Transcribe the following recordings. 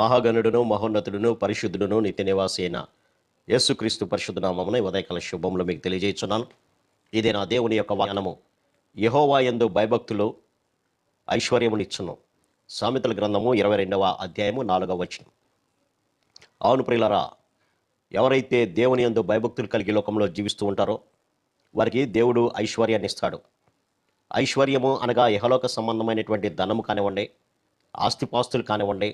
మహాగణుడును మహోన్నతుడును పరిశుద్ధుడును నిత్య నివాసైన యేసుక్రీస్తు పరిశుద్ధ నామమున ఉదయకాల శుభములు మీకు తెలియజేస్తున్నాను. ఇది నా దేవుని యొక్క వాహనము యహోవా యందు భయభక్తులు ఐశ్వర్యమునిచ్చును. సామెతల గ్రంథము ఇరవై రెండవ అధ్యాయము నాలుగవ వచనం. అవును ప్రియులరా ఎవరైతే దేవుని యందు భయభక్తులు కలిగి లోకంలో జీవిస్తూ ఉంటారో వారికి దేవుడు ఐశ్వర్యాన్ని ఇస్తాడు ఐశ్వర్యము అనగా యహలోక సంబంధమైనటువంటి ధనము కానివ్వండి ఆస్తిపాస్తులు కానివ్వండి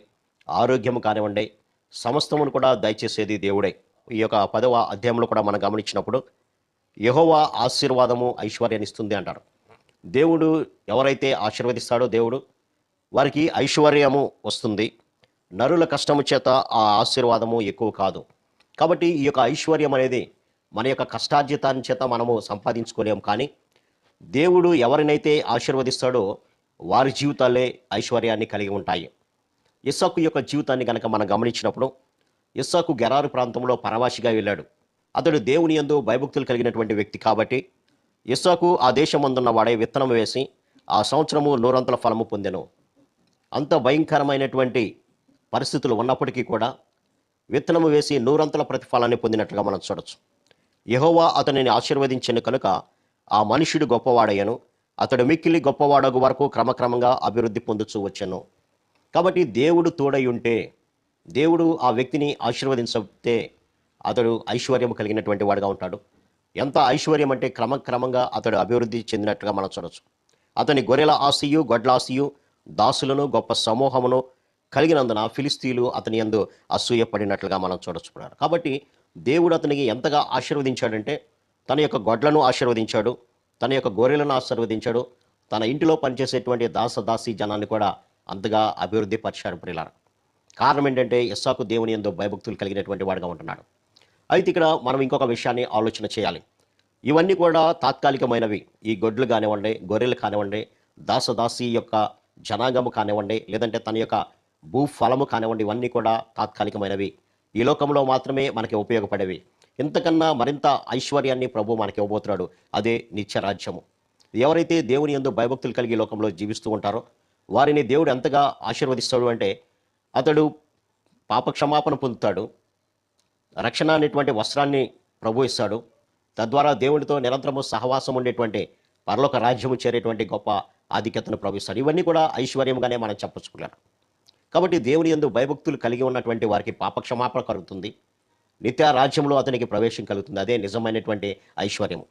ఆరోగ్యము కానివ్వండి సమస్తమును కూడా దయచేసేది దేవుడే. ఈ యొక్క పదవ అధ్యాయంలో కూడా మనం గమనించినప్పుడు యహోవా ఆశీర్వాదము ఐశ్వర్యాన్ని ఇస్తుంది అంటారు. దేవుడు ఎవరైతే ఆశీర్వదిస్తాడో దేవుడు వారికి ఐశ్వర్యము వస్తుంది. నరుల కష్టము చేత ఆ ఆశీర్వాదము ఎక్కువ కాదు. కాబట్టి ఈ యొక్క ఐశ్వర్యం అనేది మన యొక్క కష్టార్జితాన్ని చేత మనము సంపాదించుకోలేము. కానీ దేవుడు ఎవరినైతే ఆశీర్వదిస్తాడో వారి జీవితాలే ఐశ్వర్యాన్ని కలిగి ఉంటాయి. ఇస్సాకు యొక్క జీవితాన్ని కనుక మనం గమనించినప్పుడు ఇస్సాకు గెరారు ప్రాంతంలో పరవాసిగా వెళ్ళాడు. అతడు దేవుని ఎందు భయభక్తులు కలిగినటువంటి వ్యక్తి కాబట్టి ఇస్సాకు ఆ దేశమందున్న వాడే విత్తనం వేసి ఆ సంవత్సరము నూరంతల ఫలము పొందెను. అంత భయంకరమైనటువంటి పరిస్థితులు ఉన్నప్పటికీ కూడా విత్తనము వేసి నూరంతల ప్రతిఫలాన్ని పొందినట్లుగా మనం చూడొచ్చు. యహోవా అతనిని ఆశీర్వదించిన కనుక ఆ మనుషుడు గొప్పవాడయ్యను. అతడు మిక్కిలి గొప్పవాడగు వరకు క్రమక్రమంగా అభివృద్ధి పొందుతూ వచ్చాను. కాబట్టి దేవుడు తోడై ఉంటే దేవుడు ఆ వ్యక్తిని ఆశీర్వదించితే అతడు ఐశ్వర్యం కలిగినటువంటి వాడుగా ఉంటాడు. ఎంత ఐశ్వర్యం అంటే క్రమక్రమంగా అతడు అభివృద్ధి చెందినట్టుగా మనం చూడవచ్చు అతని గొర్రెల ఆశయు గొడ్ల ఆశయు దాసులను గొప్ప సమూహమును కలిగినందున ఫిలిస్తీన్లు అతని యందు అసూయపడినట్లుగా మనం చూడొచ్చు కాబట్టి దేవుడు అతనికి ఎంతగా ఆశీర్వదించాడంటే తన యొక్క గొడ్లను ఆశీర్వదించాడు తన యొక్క గొర్రెలను ఆశీర్వదించాడు తన ఇంటిలో పనిచేసేటువంటి దాస దాసి జనాన్ని కూడా అంతగా అభివృద్ధి పరిచారు ప్రియులారా కారణం ఏంటంటే ఇస్సాకు దేవుని ఎందు భయభక్తులు కలిగినటువంటి వాడుగా ఉంటున్నాడు. అయితే ఇక్కడ మనం ఇంకొక విషయాన్ని ఆలోచన చేయాలి. ఇవన్నీ కూడా తాత్కాలికమైనవి. ఈ గొడ్లు కానివ్వండి గొర్రెలు కానివ్వండి దాసదాసి యొక్క జనాంగము కానివ్వండి లేదంటే తన యొక్క భూఫలము కానివ్వండి ఇవన్నీ కూడా తాత్కాలికమైనవి. ఈ లోకంలో మాత్రమే మనకి ఉపయోగపడేవి. ఇంతకన్నా మరింత ఐశ్వర్యాన్ని ప్రభు మనకి ఇవ్వబోతున్నాడు. అదే నిత్యరాజ్యము ఎవరైతే దేవుని ఎందు భయభక్తులు కలిగి ఈ లోకంలో జీవిస్తూ ఉంటారో వారిని దేవుడు ఎంతగా ఆశీర్వదిస్తాడు అంటే అతడు పాపక్షమాపణ పొందుతాడు రక్షణ అనేటువంటి వస్త్రాన్ని ప్రభు ఇస్తాడు తద్వారా దేవుడితో నిరంతరము సహవాసం ఉండేటువంటి పరలోక రాజ్యము చేరేటువంటి గొప్ప ఆధిక్యతను ప్రవహిస్తాడు ఇవన్నీ కూడా ఐశ్వర్యంగానే మనం చెప్పచ్చుకున్నాను కాబట్టి దేవుని ఎందు భయభక్తులు కలిగి ఉన్నటువంటి వారికి పాపక్షమాపణ కలుగుతుంది. నిత్య రాజ్యంలో అతనికి ప్రవేశం కలుగుతుంది. అదే నిజమైనటువంటి ఐశ్వర్యము.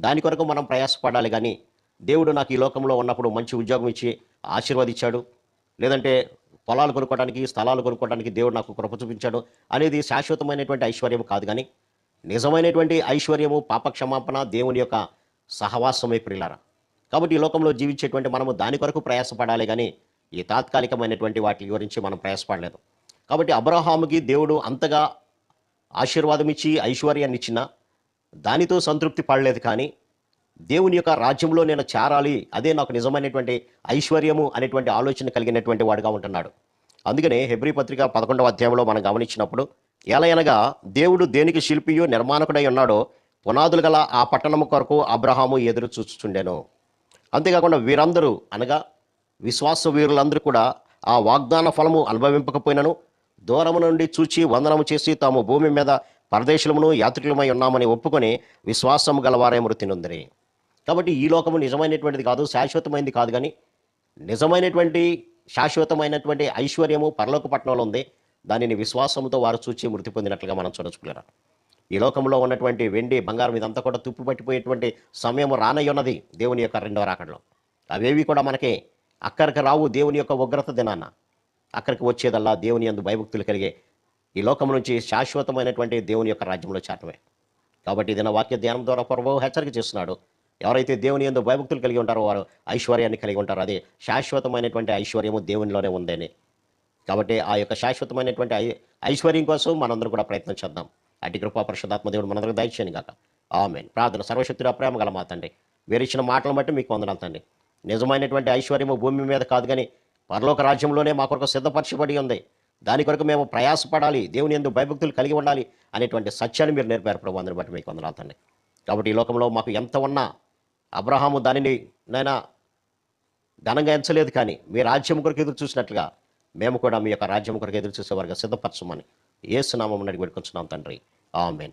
దాని కొరకు మనం ప్రయాసపడాలి కానీ దేవుడు నాకు ఈ లోకంలో ఉన్నప్పుడు మంచి ఉద్యోగం ఇచ్చి ఆశీర్వదించాడు. లేదంటే పొలాలు కొనుక్కోవడానికి స్థలాలు కొనుక్కోవడానికి దేవుడు నాకు కృప చూపించాడు అనేది శాశ్వతమైనటువంటి ఐశ్వర్యం కాదు కానీ నిజమైనటువంటి ఐశ్వర్యము పాపక్షమాపణ దేవుని యొక్క సహవాసమే ప్రియులారా. కాబట్టి ఈ లోకంలో జీవించేటువంటి మనము దాని కొరకు ప్రయాసపడాలి కానీ ఈ తాత్కాలికమైనటువంటి వాటి గురించి మనం ప్రయాసపడలేదు. కాబట్టి అబ్రహాముకి దేవుడు అంతగా ఆశీర్వాదం ఇచ్చి ఐశ్వర్యాన్ని ఇచ్చిన దానితో సంతృప్తి పడలేదు కానీ దేవుని యొక్క రాజ్యంలో నేను చేరాలి అదే నాకు నిజమైనటువంటి ఐశ్వర్యము అనేటువంటి ఆలోచన కలిగినటువంటి వాడుగా ఉంటున్నాడు. అందుకనే హెబ్రి పత్రిక పదకొండవ అధ్యాయంలో మనం గమనించినప్పుడు ఎలయనగా దేవుడు దేనికి శిల్పియు నిర్మాణకుడై ఉన్నాడో పునాదులు గల ఆ పట్టణము కొరకు అబ్రహాము ఎదురు చూస్తుండెను అంతేకాకుండా వీరందరూ అనగా విశ్వాస వీరులందరూ కూడా ఆ వాగ్దాన ఫలము అనుభవింపకపోయినను దూరము నుండి చూచి వందనము చేసి తాము భూమి మీద పరదేశులమును యాత్రికులమై ఉన్నామని ఒప్పుకొని విశ్వాసము గలవారే మృతి నొందిరి కాబట్టి ఈ లోకము నిజమైనటువంటిది కాదు శాశ్వతమైనది కాదు కానీ నిజమైనటువంటి శాశ్వతమైనటువంటి ఐశ్వర్యము పరలోక పట్టణంలో ఉంది. దానిని విశ్వాసంతో వారు చూచి మృతి పొందినట్లుగా మనం చూడచుకున్నారా ఈ లోకంలో ఉన్నటువంటి వెండి బంగారం ఇదంతా కూడా తుప్పు పట్టిపోయేటువంటి సమయం రానయ్యున్నది దేవుని యొక్క రెండవ రాకడలో. అవేవి కూడా మనకి అక్కడికి రావు దేవుని యొక్క ఉగ్రత దినాన్న అక్కడికి వచ్చేదల్లా దేవుని యందు భయభక్తులు కలిగే ఈ లోకం నుంచి శాశ్వతమైనటువంటి దేవుని యొక్క రాజ్యంలో చేరటమే. కాబట్టి ఇది వాక్య ధ్యానం ద్వారా ప్రభు హెచ్చరిక చేస్తున్నాడు. ఎవరైతే దేవుని ఎందు భయభక్తులు కలిగి ఉంటారో వారు ఐశ్వర్యాన్ని కలిగి ఉంటారు. అది శాశ్వతమైనటువంటి ఐశ్వర్యము దేవునిలోనే ఉందని. కాబట్టి ఆ యొక్క శాశ్వతమైనటువంటి ఐశ్వర్యం కోసం మనందరం కూడా ప్రయత్నం చేద్దాం. అటు కృపా పరిశుధాత్మ దేవుడు మనందరికి దయచేయను కాక ఆమె ప్రార్థన సర్వశక్తుడు ప్రేమ గల మాతండి వీరు ఇచ్చిన మాటలను బట్టి మీకు వందనాలు నిజమైనటువంటి ఐశ్వర్యము భూమి మీద కాదు కానీ పరలోక రాజ్యంలోనే మా కొరకు సిద్ధపరచబడి ఉంది. దాని కొరకు మేము ప్రయాసపడాలి దేవుని ఎందు భయభక్తులు కలిగి ఉండాలి అనేటువంటి సత్యాన్ని మీరు నేర్పారు. ప్రభు అందరి బట్టి మీకు వందనాలు కాబట్టి ఈ లోకంలో మాకు ఎంత ఉన్నా అబ్రహాము దానిని నైనా ఘనంగా ఎంచలేదు కానీ మీ రాజ్యం కొరకు ఎదురు చూసినట్లుగా మేము కూడా మీ యొక్క రాజ్యం కొరకు ఎదురు చూసేవారుగా సిద్ధపరచమని ఏసునామం అడిగి పెట్టుకుంటున్నాం తండ్రి. ఆమెన్.